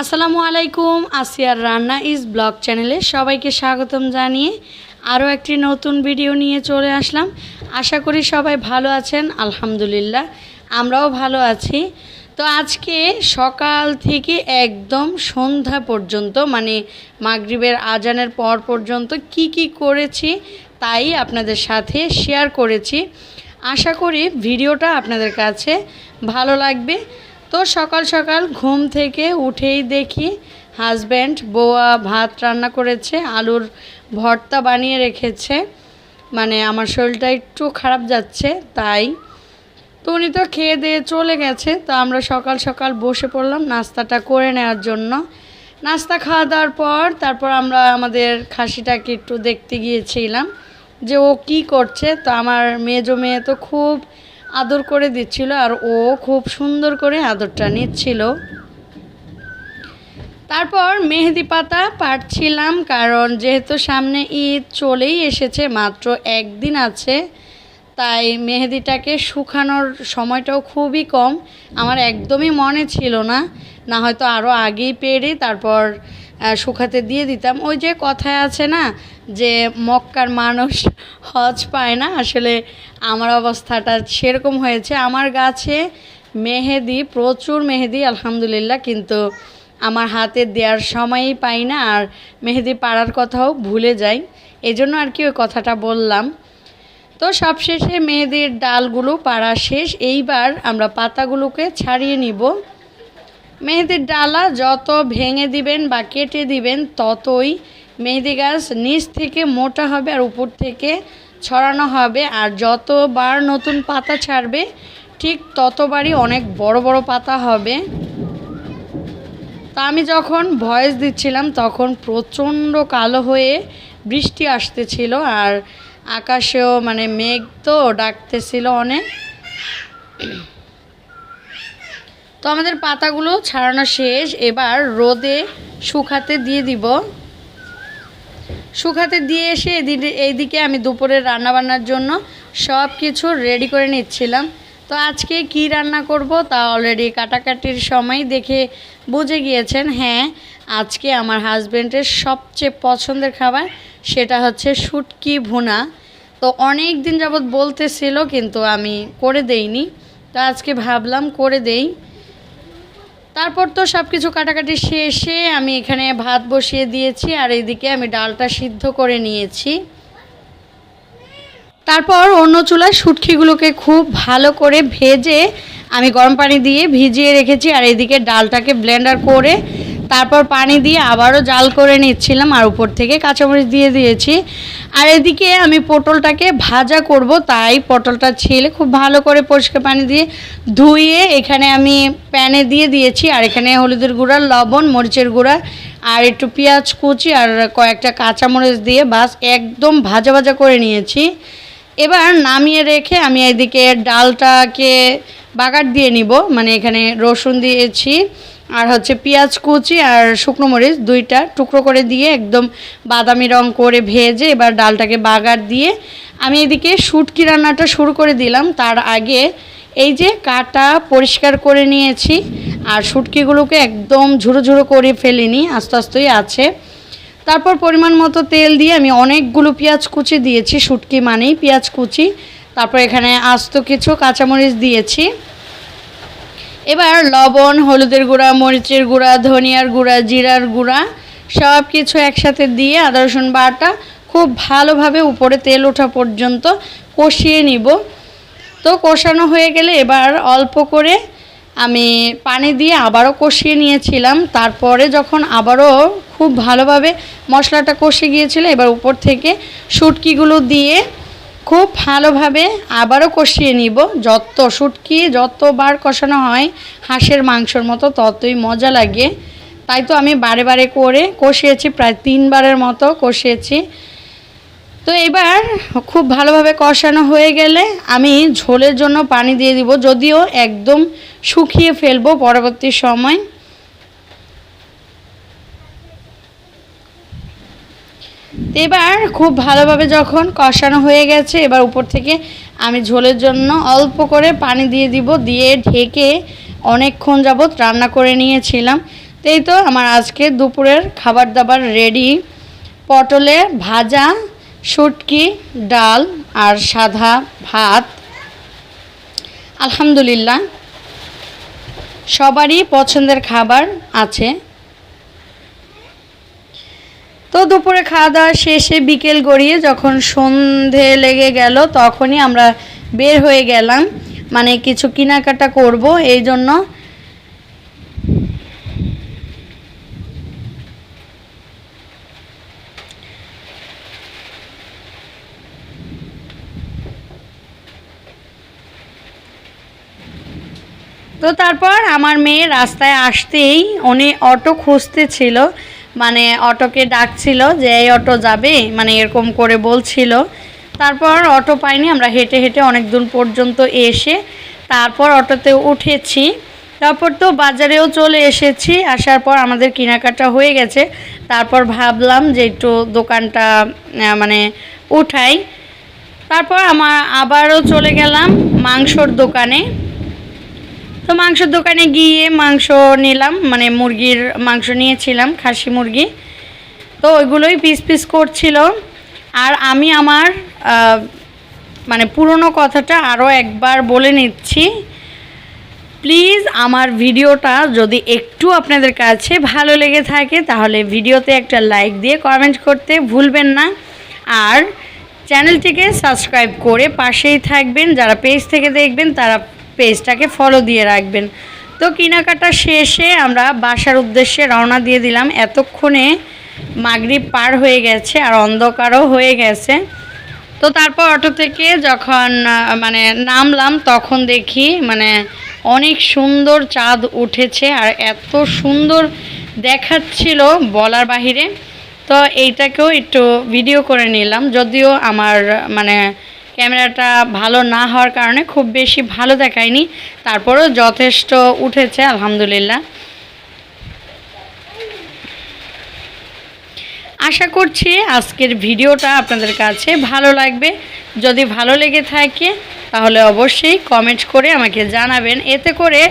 আসসালামু আলাইকুম, আসিয়ার রান্না ইজ ব্লগ চ্যানেলে সবাইকে স্বাগতম জানিয়ে আরও একটি নতুন ভিডিও নিয়ে চলে আসলাম। আশা করি সবাই ভালো আছেন, আলহামদুলিল্লাহ, আমরাও ভালো আছি। তো আজকে সকাল থেকে একদম সন্ধ্যা পর্যন্ত মানে মাগরিবের আজানের পর পর্যন্ত কি কি করেছি তাই আপনাদের সাথে শেয়ার করেছি। আশা করি ভিডিওটা আপনাদের কাছে ভালো লাগবে। তো সকাল সকাল ঘুম থেকে উঠেই দেখি হাজব্যান্ড বোয়া ভাত রান্না করেছে, আলুর ভর্তা বানিয়ে রেখেছে। মানে আমার শরীরটা একটু খারাপ যাচ্ছে, তাই। তো উনি তো খেয়ে দিয়ে চলে গেছে, তো আমরা সকাল সকাল বসে পড়লাম নাস্তাটা করে নেওয়ার জন্য। নাস্তা খাওয়া দাওয়ার পর তারপর আমরা আমাদের খাসিটাকে একটু দেখতে গিয়েছিলাম যে ও কি করছে। তো আমার মেজো মেয়ে তো খুব আদর করে দিচ্ছিল আর ও খুব সুন্দর করে আদরটা নিচ্ছিল। তারপর মেহেদি পাতা পাড়ছিলাম কারণ যেহেতু সামনে ঈদ চলেই এসেছে, মাত্র একদিন আছে, তাই মেহেদিটাকে শুকানোর সময়টাও খুবই কম। আমার একদমই মনে ছিল না না হয়তো আরও আগেই পেরে তারপর শুকাতে দিয়ে দিতাম। ওই যে কথায় আছে না যে মক্কার মানুষ হজ পায় না, আসলে আমার অবস্থাটা সেরকম হয়েছে। আমার গাছে মেহেদি, প্রচুর মেহেদি, আলহামদুলিল্লাহ, কিন্তু আমার হাতে দেওয়ার সময়ই পাই না আর মেহেদি পাড়ার কথাও ভুলে যাই। এই জন্য আর কি ওই কথাটা বললাম। তো সবশেষে মেহেদির ডালগুলো পাড়া শেষ। এইবার আমরা পাতাগুলোকে ছাড়িয়ে নিব। মেহেদির ডালা যত ভেঙে দিবেন বা কেটে দিবেন, ততই মেহেদি গাছ নিচ থেকে মোটা হবে আর উপর থেকে ছড়ানো হবে। আর যতবার নতুন পাতা ছাড়বে, ঠিক ততবারই অনেক বড় বড় পাতা হবে। তা আমি যখন ভয়েস দিচ্ছিলাম, তখন প্রচণ্ড কালো হয়ে বৃষ্টি আসতেছিল আর আকাশেও মানে মেঘ তো ডাকতেছিল অনেক। তো আমাদের পাতাগুলো ছাড়ানো শেষ। এবার রোদে শুকাতে দিয়ে দিব। শুকাতে দিয়ে এসে এইদিকে আমি দুপুরে রান্না বান্নার জন্য সব কিছু রেডি করে নিচ্ছিলাম। তো আজকে কি রান্না করব তা অলরেডি কাটাকাটির সময় দেখে বুঝে গিয়েছেন। হ্যাঁ আজকে আমার হাজব্যান্ডের সবচেয়ে পছন্দের খাবার সেটা হচ্ছে শুটকি ভুনা। তো অনেক দিন যাবৎ বলতেছিল কিন্তু আমি করে দেইনি। তো আজকে ভাবলাম করে দেই। তারপর তো সব কিছু কাটাকাটি শেষে আমি এখানে ভাত বসিয়ে দিয়েছি আর এইদিকে আমি ডালটা সিদ্ধ করে নিয়েছি। তারপর অন্য চুলায় শুটকিগুলোকে খুব ভালো করে ভেজে আমি গরম পানি দিয়ে ভিজিয়ে রেখেছি আর এদিকে ডালটাকে ব্লেন্ডার করে তারপর পানি দিয়ে আবারও জাল করে নিচ্ছিলাম আর উপর থেকে কাঁচামরিচ দিয়ে দিয়েছি। আর এদিকে আমি পটলটাকে ভাজা করব, তাই পটলটা ছেলে খুব ভালো করে পরিষ্কার পানি দিয়ে ধুয়ে এখানে আমি প্যানে দিয়ে দিয়েছি। আর এখানে হলুদের গুঁড়া, লবণ, মরিচের গুঁড়া আর একটু পেঁয়াজ কুচি আর কয়েকটা কাঁচামরিচ দিয়ে বাস একদম ভাজা ভাজা করে নিয়েছি। এবার নামিয়ে রেখে আমি এদিকে ডালটাকে বাগার দিয়ে নিব মানে এখানে রসুন দিয়েছি। আর হচ্ছে পেঁয়াজ কুচি আর শুকনো মরিচ দুইটা টুকরো করে দিয়ে একদম বাদামি রং করে ভেজে এবার ডালটাকে বাগার দিয়ে আমি এদিকে শুটকি রান্নাটা শুরু করে দিলাম। তার আগে এই যে কাটা পরিষ্কার করে নিয়েছি আর শুটকিগুলোকে একদম ঝুরো ঝুরো করে ফেলিনি, আস্তে আস্তেই আছে। তারপর পরিমাণ মতো তেল দিয়ে আমি অনেকগুলো পেঁয়াজ কুচি দিয়েছি, শুটকি মানেই পেঁয়াজ কুচি। তারপর এখানে আস্ত কিছু কাঁচামরিচ দিয়েছি। এবার লবণ, হলুদের গুঁড়া, মরিচের গুঁড়া, ধনিয়ার গুঁড়া, জিরার গুঁড়া সব কিছু একসাথে দিয়ে আদা, রসুন বাটা খুব ভালোভাবে উপরে তেল ওঠা পর্যন্ত কষিয়ে নিব। তো কষানো হয়ে গেলে এবার অল্প করে আমি পানি দিয়ে আবারও কষিয়ে নিয়েছিলাম। তারপরে যখন আবারও খুব ভালোভাবে মশলাটা কষে গিয়েছিল, এবার উপর থেকে শুটকিগুলো দিয়ে খুব ভালোভাবে আবারও কষিয়ে নিব। যত শুটকি, যতবার কষানো হয়, হাঁসের মাংসর মতো ততই মজা লাগে। তাই তো আমি বারে বারে করে কষিয়েছি, প্রায় তিনবারের মতো কষিয়েছি। তো এবার খুব ভালোভাবে কষানো হয়ে গেলে আমি ঝোলের জন্য পানি দিয়ে দিব। যদিও একদম শুকিয়ে ফেলব পরবর্তী সময়। এবার খুব ভালোভাবে যখন কষানো হয়ে গেছে, এবার উপর থেকে আমি ঝোলের জন্য অল্প করে পানি দিয়ে দিব, দিয়ে ঢেকে অনেকক্ষণ যাবৎ রান্না করে নিয়েছিলাম। তো এই তো আমার আজকে দুপুরের খাবার দাবার রেডি পটলে ভাজা, শুটকি, ডাল আর সাদা ভাত। আলহামদুলিল্লাহ, সবারই পছন্দের খাবার আছে। তো দুপুরে খাওয়া দাওয়া শেষে বিকেল গড়িয়ে যখন সন্ধে লেগে গেল, তখনই আমরা বের হয়ে গেলাম। মানে কিছু কেনাকাটা করব, এই জন্য। তো তারপর আমার মেয়ে রাস্তায় আসতেই উনি অটো খুঁজতে খুঁজতেছিল। মানে অটোকে ডাকছিল যে, এই অটো যাবে? মানে এরকম করে বলছিল। তারপর অটো পাইনি, আমরা হেঁটে হেঁটে অনেক দূর পর্যন্ত এসে তারপর অটোতে উঠেছি। তারপর তো বাজারেও চলে এসেছি, আসার পর আমাদের কেনাকাটা হয়ে গেছে। তারপর ভাবলাম যে, একটু দোকানটা মানে উঠাই। তারপর আমার আবারও চলে গেলাম মাংসর দোকানে। তো মাংসের দোকানে গিয়ে মাংস নিলাম মানে মুরগির মাংস নিয়েছিলাম, খাসি মুরগি। তো ওইগুলোই পিস পিস করছিল। আর আমি আমার মানে পুরনো কথাটা আরও একবার বলে নিচ্ছি। প্লিজ আমার ভিডিওটা যদি একটু আপনাদের কাছে ভালো লেগে থাকে, তাহলে ভিডিওতে একটা লাইক দিয়ে কমেন্ট করতে ভুলবেন না। আর চ্যানেলটিকে সাবস্ক্রাইব করে পাশেই থাকবেন। যারা পেজ থেকে দেখবেন, তারা পেজটাকে ফলো দিয়ে রাখবেন। তো কেনাকাটা শেষে আমরা বাসার উদ্দেশ্যে রওনা দিয়ে দিলাম। এতক্ষণে মাগরিব পার হয়ে গেছে আর অন্ধকারও হয়ে গেছে। তো তারপর অটো থেকে যখন মানে নামলাম, তখন দেখি মানে অনেক সুন্দর চাঁদ উঠেছে আর এত সুন্দর দেখাচ্ছিল বলার বাহিরে। তো এইটাকেও একটু ভিডিও করে নিলাম। যদিও আমার মানে ক্যামেরাটা ভালো না হওয়ার কারণে খুব বেশি ভালো দেখায়নি। তারপরেও যথেষ্ট উঠেছে, আলহামদুলিল্লাহ। আশা করছি আজকের ভিডিওটা আপনাদের কাছে ভালো লাগবে। যদি ভালো লেগে থাকে, তাহলে অবশ্যই কমেন্ট করে আমাকে জানাবেন। এতে করে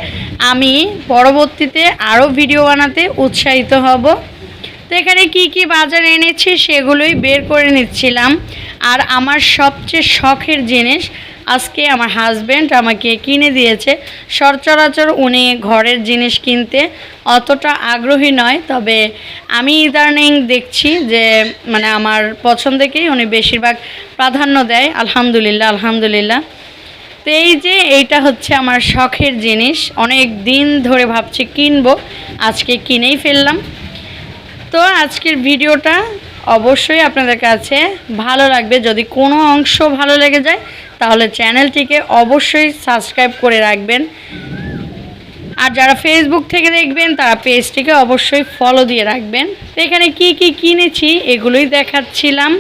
আমি পরবর্তীতে আরও ভিডিও বানাতে উৎসাহিত হব। তো এখানে কী কী বাজার এনেছি, সেগুলোই বের করে নিচ্ছিলাম। আর আমার সবচেয়ে শখের জিনিস, আজকে আমার হাজব্যান্ড আমাকে কিনে দিয়েছে। সচরাচর উনি ঘরের জিনিস কিনতে অতটা আগ্রহী নয়, তবে আমি ইদানিং দেখছি যে মানে আমার পছন্দকেই উনি বেশিরভাগ প্রাধান্য দেয়। আলহামদুলিল্লাহ আলহামদুলিল্লাহ। তো এই যে, এইটা হচ্ছে আমার শখের জিনিস। অনেক দিন ধরে ভাবছি কিনবো, আজকে কিনেই ফেললাম। তো আজকের ভিডিওটা অবশ্যই আপনাদের কাছে ভালো লাগবে। যদি কোনো অংশ ভালো লেগে যায়, তাহলে চ্যানেলটিকে অবশ্যই সাবস্ক্রাইব করে রাখবেন। আর যারা ফেসবুক থেকে দেখবেন, তারা পেজটিকে অবশ্যই ফলো দিয়ে রাখবেন। তো এখানে কি কি কিনেছি, এগুলোই দেখাচ্ছিলাম।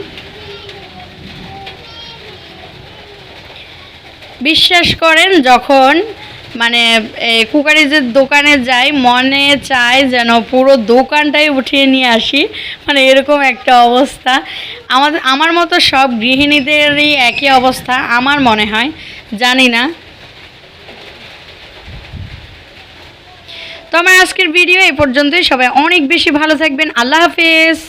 বিশ্বাস করেন, যখন মানে কুকারিজের দোকানে যাই, মনে চায় যেন পুরো দোকানটাই উঠিয়ে নিয়ে আসি। মানে এরকম একটা অবস্থা। আমাদের আমার মতো সব গৃহিণীদেরই একই অবস্থা, আমার মনে হয়। জানি না। তো আমার আজকের ভিডিও এই পর্যন্তই। সবাই অনেক বেশি ভালো থাকবেন। আল্লাহ হাফেজ।